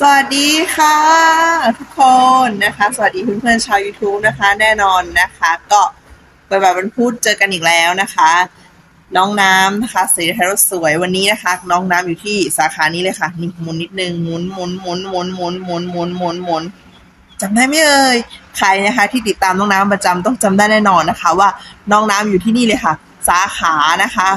สวัสดีค่ะ ทุกคนนะคะ สวัสดีเพื่อนๆชาว YouTube นะคะ แน่นอนนะคะ ก็ไปแบบวันพุธเจอกันอีกแล้วนะคะ น้องน้ำนะคะสีไทยรถสวยวันนี้นะคะ น้องน้ำอยู่ที่สาขานี้เลยค่ะนี่หมุนนิดนึงหมุนหมุนหมุนหมุนหมุนหมุนหมุนหมุนหมุนจำได้ไหมเอ่ยใครนะคะ ที่ติดตามน้องน้ำประจำต้องจำได้แน่นอนนะคะ ว่าน้องน้ำอยู่ที่นี่เลยค่ะ สาขานะคะ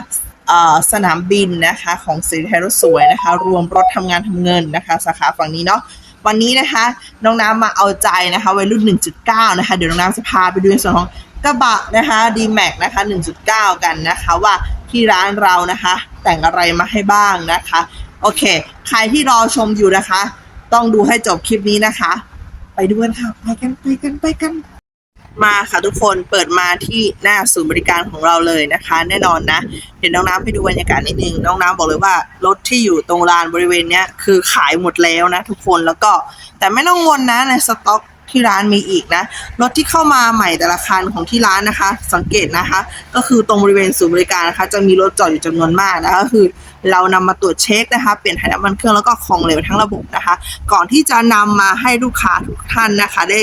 สนามบินนะคะของสีไทยรถสวยนะคะ รวมรถทำงานทำเงินนะคะ สาขาฝั่งนี้เนาะวันนี้นะคะน้องน้ำมาเอาใจนะคะวัยรุ่น 1.9 นะคะ เดี๋ยวน้องน้ำจะพาไปดูในส่วนของกระบะนะคะ d m a x นะคะ 1.9 กันนะคะว่าที่ร้านเรานะคะ แต่งอะไรมาให้บ้างนะคะ โอเค ใครที่รอชมอยู่นะคะ ต้องดูให้จบคลิปนี้นะคะ ไปดูกันค่ะ ไปกันไปกันไปกัน มาค่ะทุกคนเปิดมาที่หน้าศูนย์บริการของเราเลยนะคะ แน่นอนนะ เดี๋ยวน้องน้ำให้ดูบรรยากาศนิดนึงน้องน้ำบอกเลยว่ารถที่อยู่ตรงลานบริเวณเนี้ยคือขายหมดแล้วนะทุกคนแล้วก็แต่ไม่ต้องวนนะในสต็อกที่ร้านมีอีกนะรถที่เข้ามาใหม่แต่ละคันของที่ร้านนะคะ สังเกตนะคะ ก็คือตรงบริเวณศูนย์บริการนะคะ จะมีรถจอดอยู่จำนวนมากนะคะก็คือ เรานำมาตรวจเช็คนะคะเปลี่ยนถ่ายน้ำมันเครื่องแล้วก็ของเหลวทั้งระบบนะคะ ก่อนที่จะนำมาให้ลูกค้าทุกท่านนะคะ ได้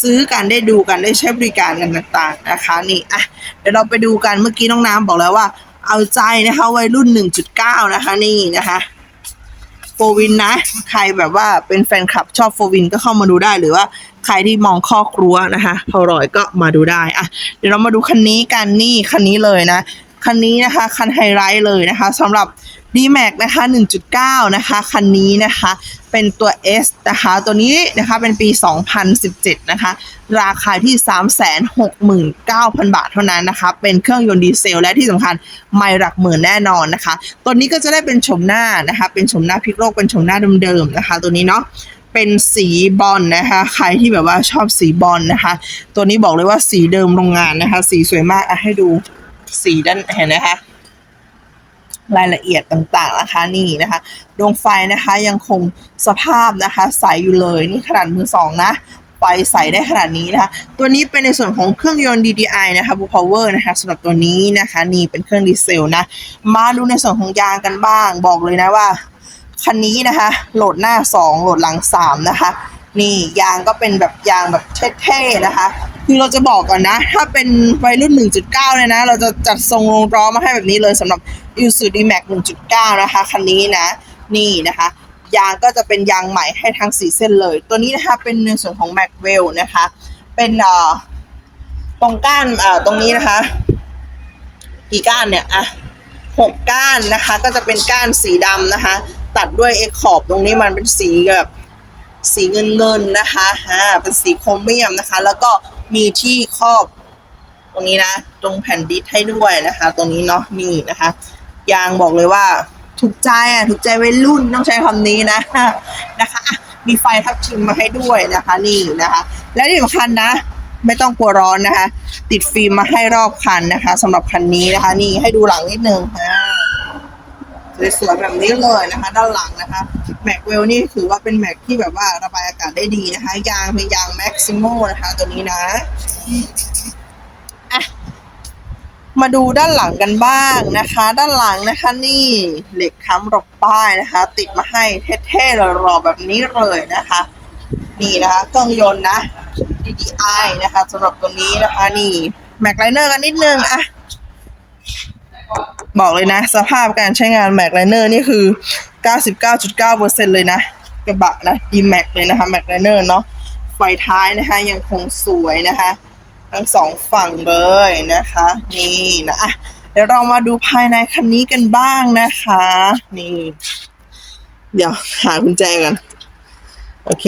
ซื้อกันได้ดูกันได้ใช้บริการกันต่างๆนะคะนี่อะเดี๋ยวเราไปดูกันเมื่อกี้น้องน้ำบอกแล้วว่า เอาใจนะคะวัยรุ่น 1.9 นะคะนี่นะคะโฟวินนะ ใครแบบว่าเป็นแฟนคลับชอบโฟวินก็เข้ามาดูได้หรือว่าใครที่มองข้อครัวนะคะพอรอยก็มาดูได้อะเดี๋ยวเรามาดูคันนี้กันนี่คันนี้เลยนะ คันนี้นะคะคันไฮไลท์เลยนะคะสำหรับ d m a x นะคะ 1.9 นะคะ คันนี้นะคะ เป็นตัว S นะคะ ตัวนี้นะคะเป็นปี 2017 นะคะ ราคาที่ 369,000 บาทเท่านั้นนะคะ เป็นเครื่องยนต์ดีเซลและที่สำคัญไม่หลักหมื่นแน่นอนนะคะ ตัวนี้ก็จะได้เป็นชมหน้านะคะ เป็นชมหน้าพิกโลก เป็นชมหน้าเดิมๆนะคะ ตัวนี้เนาะเป็นสีบอลนะคะ ใครที่แบบว่าชอบสีบอลนะคะ ตัวนี้บอกเลยว่าสีเดิมโรงงานนะคะ สีสวยมากอะให้ดูสีด้านเห็นนะคะ รายละเอียดต่างๆนะคะนี่นะคะดวงไฟนะคะยังคงสภาพนะคะใสอยู่เลยนี่ขนาดมือสองนะไฟใสได้ขนาดนี้นะคะ ตัวนี้เป็นในส่วนของเครื่องยนต์ DDI นะคะ Blue Power นะคะสำหรับตัวนี้นะคะ นี่เป็นเครื่องดีเซลนะ มาดูในส่วนของยางกันบ้าง บอกเลยนะว่า คันนี้นะคะ โหลดหน้า 2 โหลดหลัง 3 นะคะ นี่ยางก็เป็นแบบยางแบบเท่ๆนะคะ คือเราจะบอกก่อนนะ ถ้าเป็นวัยรุ่น 1.9 เนี่ยนะ เราจะจัดทรงลงล้อมาให้แบบนี้เลยสำหรับ i s u d m a x 1.9 นะคะ คันนี้นะ นี่นะคะ ยางก็จะเป็นยางใหม่ให้ทั้งสีเส้นเลย ตัวนี้นะคะเป็นในส่วนของ m a c w e l l นะคะ เป็นเอ่อตรงก้านเอ่อตรงนี้นะคะ กี่ก้านเนี่ยอะหกก้านนะคะ ก็จะเป็นก้านสีดำนะคะ ตัดด้วยเอ็กขอบตรงนี้มันเป็นสีแบบสีเงินเงินนะคะอ่าเป็นสีโครเมียมนะคะ แล้วก็มีที่ครอบ ตรงนี้นะ ตรงแผ่นดิสให้ด้วยนะคะ ตรงนี้เนาะนี่นะคะ ยางบอกเลยว่า ถูกใจอะถูกใจวัยรุ่นต้องใช้คำนี้นะนะคะมีไฟทับทิมมาให้ด้วยนะคะ นี่นะคะ และที่สำคัญนะไม่ต้องกลัวร้อนนะคะ ติดฟิล์มมาให้รอบคันนะคะสำหรับคันนี้นะคะ นี่ให้ดูหลังนิดนึงอ่าสวยๆแบบนี้เลยนะคะ ด้านหลังนะคะแม็กเวลนี่ถือว่าเป็นแม็กที่แบบว่าระบายอากาศได้ดีนะคะ ยางเป็นยางแม็กซิโมนะคะ ตัวนี้นะ มาดูด้านหลังกันบ้างนะคะ ด้านหลังนะคะนี่เหล็กค้ำรบป้ายนะคะ ติดมาให้เท่ๆหล่อๆแบบนี้เลยนะคะ นี่นะคะเครื่องยนต์นะ DDI นะคะสำหรับตัวนี้นะคะ นี่แม็กไลเนอร์กันนิดนึงอะบอกเลยนะ สภาพการใช้งานแม็กไลเนอร์นี่คือ 99.9%เลยนะกระบะนะ D Max เลยนะคะแม็กไลเนอร์เนาะไฟท้ายนะคะยังคงสวยนะคะ ทั้งสองฝั่งเลยนะคะ นี่นะอะเดี๋ยวเรามาดูภายในคันนี้กันบ้างนะคะ นี่ เดี๋ยวหากุญแจกัน โอเค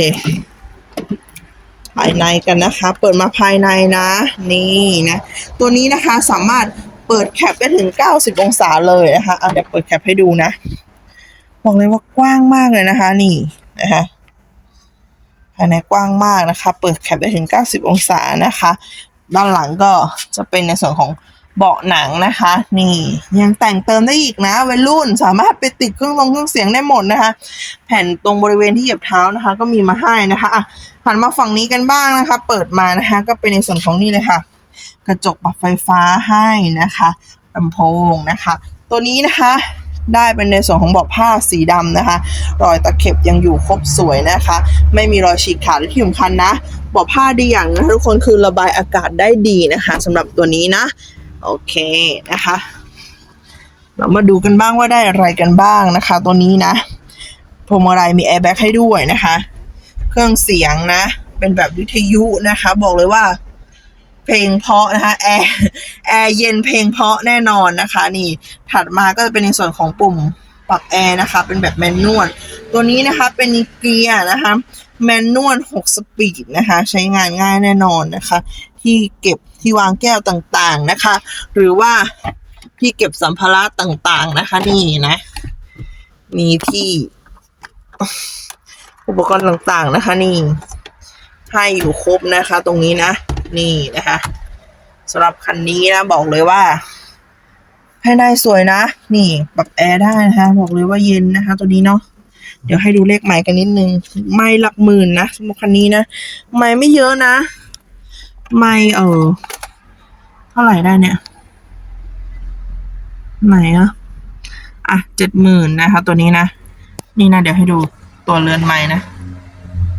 ภายในกันนะคะ เปิดมาภายในนะ นี่นะ ตัวนี้นะคะสามารถเปิดแคปได้ถึง 90 องศาเลยนะคะอะเดี๋ยวเปิดแคปให้ดูนะบอกเลยว่ากว้างมากเลยนะคะ นี่นะคะภายในกว้างมากนะคะ เปิดแคปได้ถึง 90 องศานะคะ ด้านหลังก็จะเป็นในส่วนของเบาะหนังนะคะ นี่ยังแต่งเติมได้อีกนะวัยรุ่นสามารถไปติดเครื่องลงเครื่องเสียงได้หมดนะคะ แผ่นตรงบริเวณที่เหยียบเท้านะคะ ก็มีมาให้นะคะอะหันมาฝั่งนี้กันบ้างนะคะ เปิดมานะคะ ก็เป็นในส่วนของนี่เลยค่ะ กระจกปรับไฟฟ้าให้นะคะลำโพงนะคะ ตัวนี้นะคะได้เป็นในส่วนของเบาะผ้าสีดำนะคะ รอยตะเข็บยังอยู่ครบสวยนะคะ ไม่มีรอยฉีกขาดและที่สำคัญนะเบาะผ้าดีอย่างนะทุกคนคือระบายอากาศได้ดีนะคะสำหรับตัวนี้นะ โอเคนะคะ เรามาดูกันบ้างว่าได้อะไรกันบ้างนะคะ ตัวนี้นะพวงมาลัยมีแอร์แบ็กให้ด้วยนะคะ เครื่องเสียงนะ เป็นแบบวิทยุนะคะ บอกเลยว่า เพลงเพาะนะคะแอร์แอร์เย็นเพลงเพาะแน่นอนนะคะ นี่ถัดมาก็จะเป็นในส่วนของปุ่มปรับแอร์นะคะ เป็นแบบแมนนวลตัวนี้นะคะเป็นเกียร์นะคะ แมนนวล6สปีดนะคะ ใช้งานง่ายแน่นอนนะคะ ที่เก็บที่วางแก้วต่างๆนะคะ หรือว่าที่เก็บสัมภาระต่างๆนะคะ นี่นะ มีที่อุปกรณ์ต่างๆนะคะ นี่ให้อยู่ครบนะคะ ตรงนี้นะ นี่นะคะสำหรับคันนี้นะ บอกเลยว่าภายในสวยนะ นี่ปรับแอร์ได้นะคะ บอกเลยว่าเย็นนะคะ ตัวนี้เนาะ เดี๋ยวให้ดูเลขใหม่กันนิดนึง ไม่หลักหมื่นนะสำหรับคันนี้นะ ไม่ไม่เยอะนะ ไม่เออเท่าไหร่ได้เนี่ย ไหนอะอะเจ็ดหมื่นนะคะ ตัวนี้นะ นี่นะเดี๋ยวให้ดูตัวเรือนใหม่นะ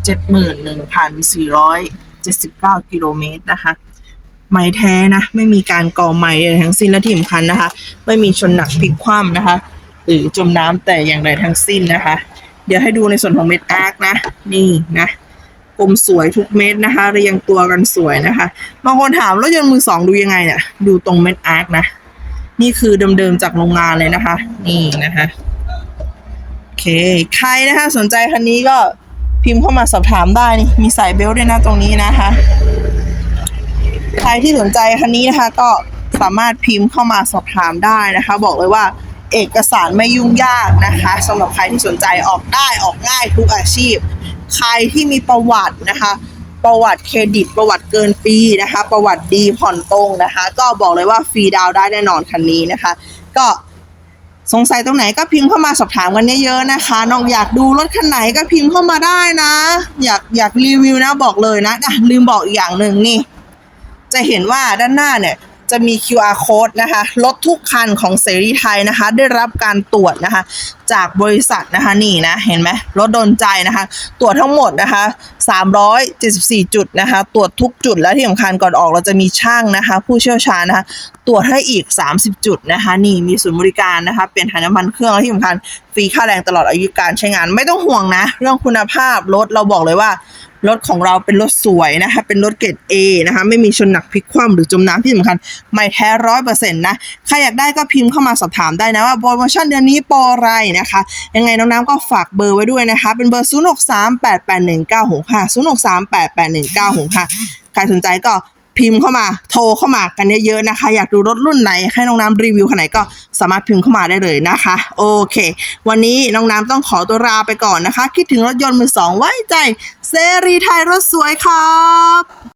เจ็ดหมื่นหนึ่งพันสี่ร้อยเจ็ดสิบเก้ากิโลเมตรนะคะไม้แท้นะ ไม่มีการก่อไม้ใดทั้งสิ้นและที่สำคัญนะคะ ไม่มีชนหนักพลิกคว่ำนะคะ หรือจมน้ำแต่อย่างใดทั้งสิ้นนะคะ เดี๋ยวให้ดูในส่วนของเม็ดอาร์คนะ นี่นะกลมสวยทุกเม็ดนะคะ เรียงตัวกันสวยนะคะบางคนถามรถยนต์มือสองดูยังไงเนี่ยดูตรงเม็ดอาร์คนะ นี่คือเดิมๆจากโรงงานเลยนะคะ นี่นะคะโอเค ใครนะคะ สนใจคันนี้ก็พิมพ์เข้ามาสอบถามได้นี่มีสายเบลต์ด้วยนะตรงนี้นะคะ ใครที่สนใจคันนี้นะคะ ก็สามารถพิมพ์เข้ามาสอบถามได้นะคะ บอกเลยว่า เอกสารไม่ยุ่งยากนะคะสำหรับใครที่สนใจออกได้ออกง่ายทุกอาชีพ ใครที่มีประวัตินะคะ ประวัติเครดิต ประวัติเกินปีนะคะ ประวัติดีผ่อนตรงนะคะ ก็บอกเลยว่าฟรีดาวได้แน่นอนคันนี้นะคะ ก็สงสัยตรงไหนก็พิมพ์เข้ามาสอบถามกันเยอะๆนะคะ น้องอยากดูรถคันไหนก็พิมพ์เข้ามาได้นะ อยากอยากรีวิวนะบอกเลยนะะลืมบอกอีกอย่างหนึ่งนี่ จะเห็นว่าด้านหน้าเนี่ย จะมี QR code นะคะรถทุกคันของเสรีไทยนะคะ ได้รับการตรวจนะคะ จากบริษัทนะคะนี่นะเห็นไหมรถโดนใจนะคะ ตรวจทั้งหมดนะคะ 374 จุดนะคะ ตรวจทุกจุดและที่สำคัญก่อนออกเราจะมีช่างนะคะ ผู้เชี่ยวชาญนะคะ ตรวจให้อีก 30 จุดนะคะ นี่มีศูนย์บริการนะคะ เปลี่ยนถ่ายน้ำมันเครื่องและที่สำคัญฟรีค่าแรงตลอดอายุการใช้งานไม่ต้องห่วงนะ เรื่องคุณภาพรถเราบอกเลยว่า รถของเราเป็นรถสวยนะคะ เป็นรถเกรด A นะคะ ไม่มีชนหนักพลิกคว่ำหรือจมน้ำที่สำคัญ ไม่แท้ร้อยเปอร์เซ็นต์นะ ใครอยากได้ก็พิมพ์เข้ามาสอบถามได้นะว่าโปรโมชั่นเดือนนี้โปรอะไรนะคะ ยังไงน้องน้ำก็ฝากเบอร์ไว้ด้วยนะคะ เป็นเบอร์ 0 6 3 8 8 1 9 6 5 0 6 3 8 8 1 9 6 5ใครสนใจก็ พิมพ์เข้ามาโทรเข้ามากันเยอะๆนะคะ อยากดูรถรุ่นไหนให้น้องน้ำรีวิวขนไหนก็สามารถพิมพ์เข้ามาได้เลยนะคะ โอเค วันนี้น้องน้ำต้องขอตัวลาไปก่อนนะคะ คิดถึงรถยนต์มือสองไว้ใจ เซรีไทยรถสวยครับ